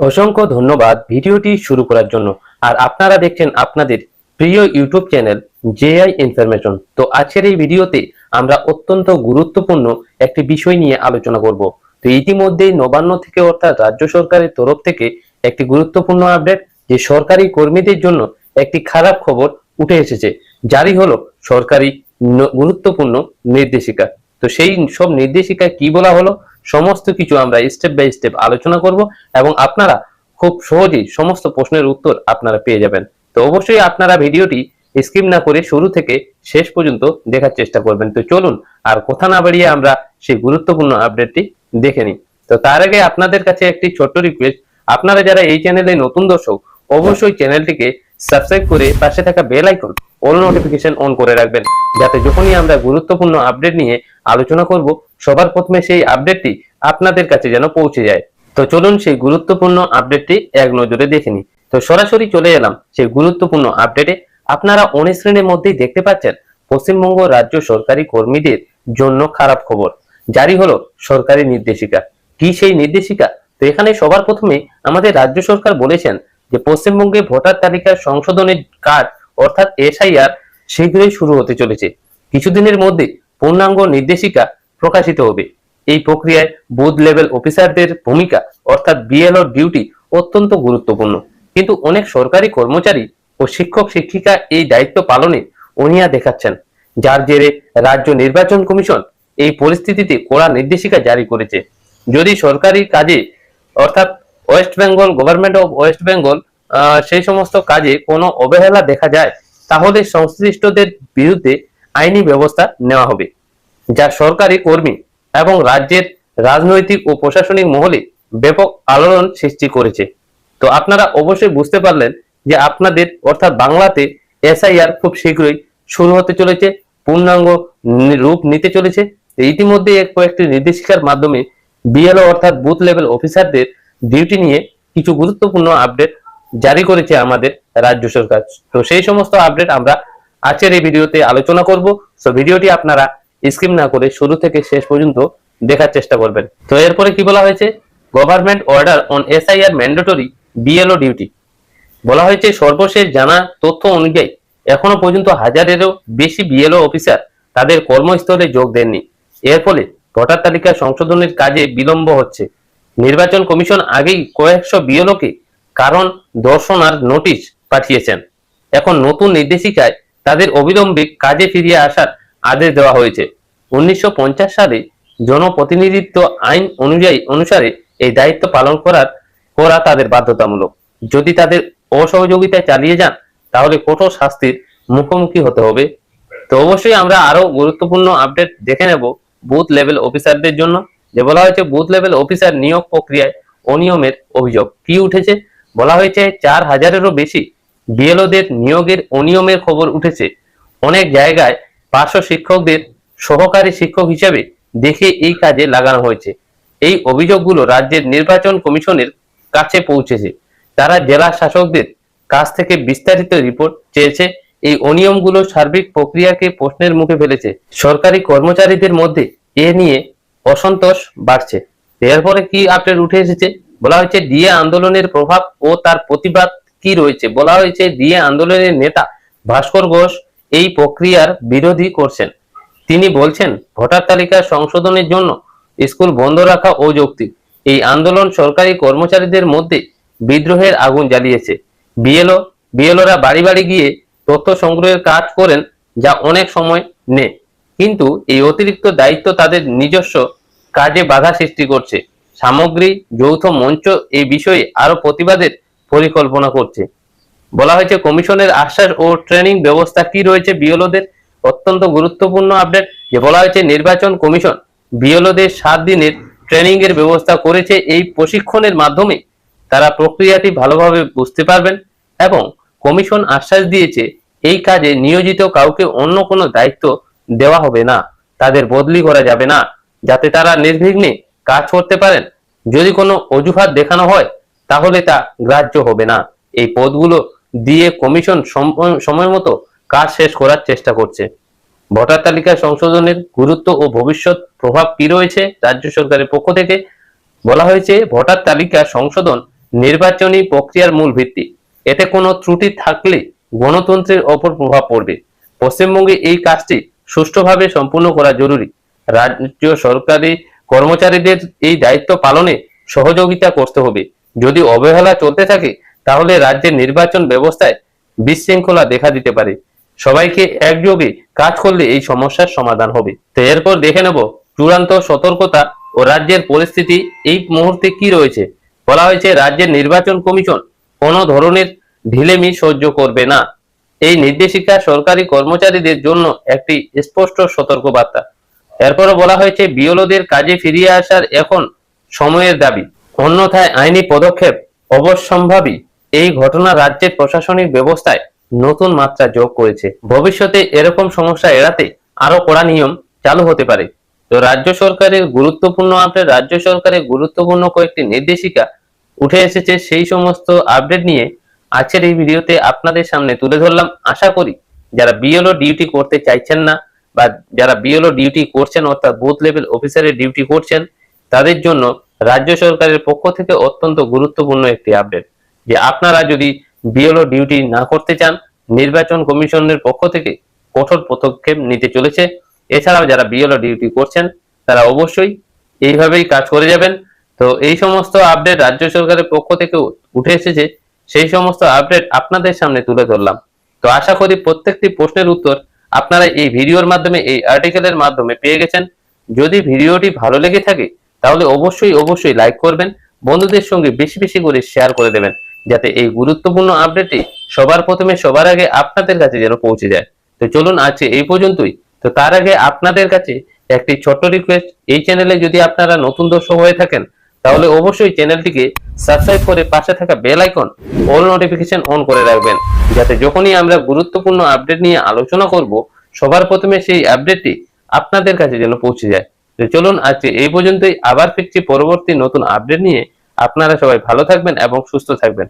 অসংখ্য ধন্যবাদ ভিডিওটি শুরু করার জন্য। আর আপনারা দেখছেন আপনাদের প্রিয় ইউটিউব চ্যানেল জেআই ইনফরমেশন। তো আজকের এই ভিডিওতে আমরা অত্যন্ত গুরুত্বপূর্ণ একটি বিষয় নিয়ে আলোচনা করব। তো ইতিমধ্যেই নবান্ন থেকে অর্থাৎ রাজ্য সরকারের তরফ থেকে একটি গুরুত্বপূর্ণ আপডেট যে সরকারি কর্মীদের জন্য একটি খারাপ খবর উঠে এসেছে। জারি হলো সরকারি গুরুত্বপূর্ণ নির্দেশিকা। তো সেই সব নির্দেশিকায় কি বলা হলো? সমস্ত কিছু আমরা স্টেপ বাই স্টেপ আলোচনা করব এবং আপনারা খুব সহজেই সমস্ত প্রশ্নের উত্তর আপনারা পেয়ে যাবেন। তো অবশ্যই আপনারা ভিডিওটি স্কিপ না করে শুরু থেকে শেষ পর্যন্ত দেখার চেষ্টা করবেন। তো চলুন, আর কথা না বাড়িয়ে আমরা সেই গুরুত্বপূর্ণ আপডেটটি দেখে নিই। তো তার আগে আপনাদের কাছে একটি ছোট্ট রিকোয়েস্ট আপনারা যারা এই চ্যানেলে নতুন দর্শক, অবশ্যই চ্যানেলটিকে সাবস্ক্রাইব করে পাশে থাকা bell icon all notification on করে রাখবেন। যাতে যখনই আমরা গুরুত্বপূর্ণ আপডেট নিয়ে আলোচনা করব সবার প্রথমে সেই আপডেটটি আপনাদের কাছে যেন পৌঁছে যায়। তো চলুন সেই গুরুত্বপূর্ণ আপডেটটি এক নজরে দেখে নিই। তো সরাসরি চলে এলাম সেই গুরুত্বপূর্ণ আপডেটে আপনারা অনেক শ্রেণির মধ্যেই দেখতে পাচ্ছেন, পশ্চিমবঙ্গ রাজ্য সরকারি কর্মীদের জন্য খারাপ খবর। জারি হলো সরকারি নির্দেশিকা। কি সেই নির্দেশিকা? তো এখানে সবার প্রথমে আমাদের রাজ্য সরকার বলেছেন যে, পশ্চিমবঙ্গে ভোটার তালিকার সংশোধনের কাজ অর্থাৎ এসআইআর শীঘ্রই শুরু হতে চলেছে। কিছুদিনের মধ্যে পূর্ণাঙ্গ নির্দেশিকা প্রকাশিত হবে। এই প্রক্রিয়ায় বুথ লেভেল অফিসারদের ভূমিকা, অর্থাৎ বিএলও ডিউটি, অত্যন্ত গুরুত্বপূর্ণ। কিন্তু অনেক সরকারি কর্মচারী ও শিক্ষক শিক্ষিকা এই দায়িত্ব পালনে অনিয়া দেখাচ্ছেন। যার জেরে রাজ্য নির্বাচন কমিশন এই পরিস্থিতিতে কড়া নির্দেশিকা জারি করেছে। যদি সরকারি কাজে, অর্থাৎ West Bengal, government of West Bengal সেই সমস্ত কাজে কোনো অবহেলা দেখা যায়, তাহলে সংশ্লিষ্টদের বিরুদ্ধে আইনি ব্যবস্থা নেওয়া হবে। যা সরকারি কর্মী এবং রাজ্যের রাজনৈতিক ও প্রশাসনিক মহলে ব্যাপক আলোড়ন সৃষ্টি করেছে। তো আপনারা অবশ্যই বুঝতে পারলেন যে আপনাদের অর্থাৎ বাংলাতে এসআইআর খুব শীঘ্রই শুরু হতে চলেছে, পূর্ণাঙ্গ রূপ নিতে চলেছে। ইতিমধ্যে কয়েকটি নির্দেশিকার মাধ্যমে বিএলও অর্থাৎ বুথ লেভেল অফিসারদের ডিউটি নিয়ে কিছু গুরুত্বপূর্ণ আপডেট জারি করেছে আমাদের রাজ্য সরকার। তো সেই সমস্ত আপডেট আমরা আজকের এই ভিডিওতে আলোচনা করব। তো ভিডিওটি আপনারা স্কিপ না করে শুরু থেকে শেষ পর্যন্ত দেখার চেষ্টা করবেন। তো এরপরে কি বলা হয়েছে? Government order on SIR mandatory BLO duty বলা হয়েছে, সর্বশেষ জানা তথ্য অনুযায়ী এখনও পর্যন্ত হাজারেরও বেশি বিএলও অফিসার তাদের কর্মস্থলে যোগ দেননি। এর ফলে ভোটার তালিকা সংশোধনের কাজে বিলম্ব হচ্ছে। নির্বাচন কমিশন আগেই কয়েকশো বিএলওকে কারণ দর্শনার নোটিশ পাঠিয়েছেন। এখন নতুন নির্দেশিকায় তাদের অবিলম্বে কাজে ফিরিয়ে আসার আদেশ দেওয়া হয়েছে। উনিশশো পঞ্চাশ সালে জনপ্রতিনিধিত্ব আইন অনুযায়ী অনুসারে এই দায়িত্ব পালন করার, করা তাদের বাধ্যতামূলক। যদি তাদের অসহযোগিতায় চালিয়ে যান, তাহলে কঠোর শাস্তির মুখোমুখি হতে হবে। তো অবশ্যই আমরা আরও গুরুত্বপূর্ণ আপডেট দেখে নেব বুথ লেভেল অফিসারদের জন্য। যে বলা হয়েছে, বুথ লেভেল অফিসার নিয়োগ প্রক্রিয়ায় অনিয়মের অভিযোগ। কি উঠেছে? বলা হয়েছে, চার হাজারেরও বেশি বিএলওদের নিয়োগের অনিয়মের খবর উঠেছে। অনেক জায়গায় পার্শ্ব শিক্ষকদের সহকারী শিক্ষক হিসেবে দেখে এই কাজে লাগানো হয়েছে। এই অভিযোগগুলো রাজ্যের নির্বাচন কমিশনের কাছে পৌঁছেছে। তারা জেলা শাসকদের কাছ থেকে বিস্তারিত রিপোর্ট চেয়েছে। এই অনিয়মগুলো সার্বিক প্রক্রিয়াকে প্রশ্নের মুখে ফেলেছে। সরকারি কর্মচারীদের মধ্যে এ নিয়ে অসন্তোষ বাড়ছে। এরপরে কি আপডেট উঠে এসেছে? বলা হয়েছে, ডিএ আন্দোলনের প্রভাব ও তার প্রতিবাদ কি রয়েছে? বলা হয়েছে, ডিএ আন্দোলনের নেতা ভাস্কর ঘোষ এই প্রক্রিয়ার বিরোধী করছেন। তিনি বলছেন, ভোটার তালিকা সংশোধনের জন্য স্কুল বন্ধ রাখা অযৌক্তিক। এই আন্দোলন সরকারি কর্মচারীদের মধ্যে বিদ্রোহের আগুন জ্বালিয়েছে। বিএলও বিএলওরা বাড়ি বাড়ি গিয়ে তথ্য সংগ্রহের কাজ করেন যা অনেক সময় নেয়। কিন্তু এই অতিরিক্ত দায়িত্ব তাদের নিজস্ব কাজে বাধা সৃষ্টি করছে। সামগ্রী, যৌথ মঞ্চ এই বিষয়ে আরও প্রতিবাদের পরিকল্পনা করছে। বলা হয়েছে, কমিশনের আশ্বাস ও ট্রেনিং ব্যবস্থা কি রয়েছে বিএলওদের? অত্যন্ত গুরুত্বপূর্ণ আপডেট যে বলা হয়েছে, নির্বাচন কমিশন বিএলওদের সাত দিনের ট্রেনিং এর ব্যবস্থা করেছে। এই প্রশিক্ষণের মাধ্যমে তারা প্রক্রিয়াটি ভালোভাবে বুঝতে পারবেন এবং কমিশন আশ্বাস দিয়েছে, এই কাজে নিয়োজিত কাউকে অন্য কোনো দায়িত্ব দেওয়া হবে না, তাদের বদলি করা যাবে না, যাতে তারা নির্বিঘ্নে কাজ করতে পারেন। যদি কোনো অজুহাত দেখানো হয়, তাহলে তা গ্রাহ্য হবে না। এই পদগুলো দিয়ে কমিশন সময় মতো কাজ শেষ করার চেষ্টা করছে। ভোটার তালিকা সংশোধনের গুরুত্ব ও ভবিষ্যৎ প্রভাব কি রয়েছে রাজ্য সরকারের পক্ষ থেকে বলা হয়েছে, ভোটার তালিকা সংশোধন নির্বাচনী প্রক্রিয়ার মূল ভিত্তি। এতে কোনো ত্রুটি থাকলে গণতন্ত্রের ওপর প্রভাব পড়বে। পশ্চিমবঙ্গে এই কাজটি সুষ্ঠুভাবে সম্পূর্ণ করা জরুরি। রাজ্য সরকারি কর্মচারীদের এই দায়িত্ব পালনে সহযোগিতা করতে হবে। যদি অবহেলা চলতে থাকে তাহলে রাজ্যের নির্বাচন ব্যবস্থায় বিশৃঙ্খলা দেখা দিতে পারে। সবাইকে একযোগে কাজ করলে এই সমস্যার সমাধান হবে। তো এরপর দেখে নেব চূড়ান্ত সতর্কতা ও রাজ্যের পরিস্থিতি। এই মুহূর্তে কি রয়েছে? বলা হয়েছে রাজ্যের নির্বাচন কমিশন কোনো ধরনের ঢিলেমি সহ্য করবে না। এই নির্দেশিকা সরকারি কর্মচারীদের জন্য একটি স্পষ্ট সতর্কবার্তা। এরপরও বলা হয়েছে বিওলোদের কাজে ফিরিয়ে আসার এখন সময়ের দাবি। অন্যথায় আইনি পদক্ষেপ অবশ্যম্ভাবী। এই ঘটনা রাজ্যের প্রশাসনিক ব্যবস্থায় নতুন মাত্রা যোগ করেছে। ভবিষ্যতে এরকম সমস্যা এড়াতে আরও কড়া নিয়ম চালু হতে পারে। তো রাজ্য সরকারের গুরুত্বপূর্ণ আপডেট, রাজ্য সরকারের গুরুত্বপূর্ণ কয়েকটি নির্দেশিকা উঠে এসেছে, সেই সমস্ত আপডেট নিয়ে আজকের এই ভিডিওতে আপনাদের সামনে তুলে ধরলাম। আশা করি যারা বিএলও ডিউটি করতে চাইছেন না বা যারা বিএলও ডিউটি করছেন, অর্থাৎ বুথ লেভেল অফিসারের ডিউটি করছেন, তাদের জন্য রাজ্য সরকারের পক্ষ থেকে অত্যন্ত গুরুত্বপূর্ণ একটি আপডেট। যে আপনারা যদি বিএলও ডিউটি না করতে চান, নির্বাচন কমিশনের পক্ষ থেকে কঠোর পদক্ষেপ নিতে চলেছে। এছাড়াও যারা বিএলও ডিউটি করছেন, তারা অবশ্যই এইভাবেই কাজ করে যাবেন। তো এই সমস্ত আপডেট রাজ্য সরকারের পক্ষ থেকে উঠে এসেছে, সেই সমস্ত আপডেট আপনাদের সামনে তুলে ধরলাম। তো আশা করি প্রত্যেকটি প্রশ্নের উত্তর আপনারা এই ভিডিওর মাধ্যমে, এই আর্টিকেলের মাধ্যমে পেয়ে গেছেন। যদি ভিডিওটি ভালো লেগে থাকে, তাহলে অবশ্যই অবশ্যই লাইক করবেন। বন্ধুদের সঙ্গে বেশি বেশি করে শেয়ার করে দেবেন। যাতে এই গুরুত্বপূর্ণ আপডেটটি সবার প্রথমে সবার আগে আপনাদের কাছে যেন পৌঁছে যায়। তো চলুন আজকে এই পর্যন্তই। তো তার আগে আপনাদের কাছে একটি ছোট্ট রিকোয়েস্ট এই চ্যানেলে যদি আপনারা নতুন দর্শক হয়ে থাকেন, তাহলে অবশ্যই চ্যানেলটিকে সাবস্ক্রাইব করে পাশে থাকা bell icon all notification on করে রাখবেন। যাতে যখনই আমরা গুরুত্বপূর্ণ আপডেট নিয়ে আলোচনা করব, সবার প্রথমে সেই আপডেটটি আপনাদের কাছে যেন পৌঁছে যায়। তো চলুন আজকে এই পর্যন্তই। আবার ফিরছি পরবর্তী নতুন আপডেট নিয়ে। আপনারা সবাই ভালো থাকবেন এবং সুস্থ থাকবেন।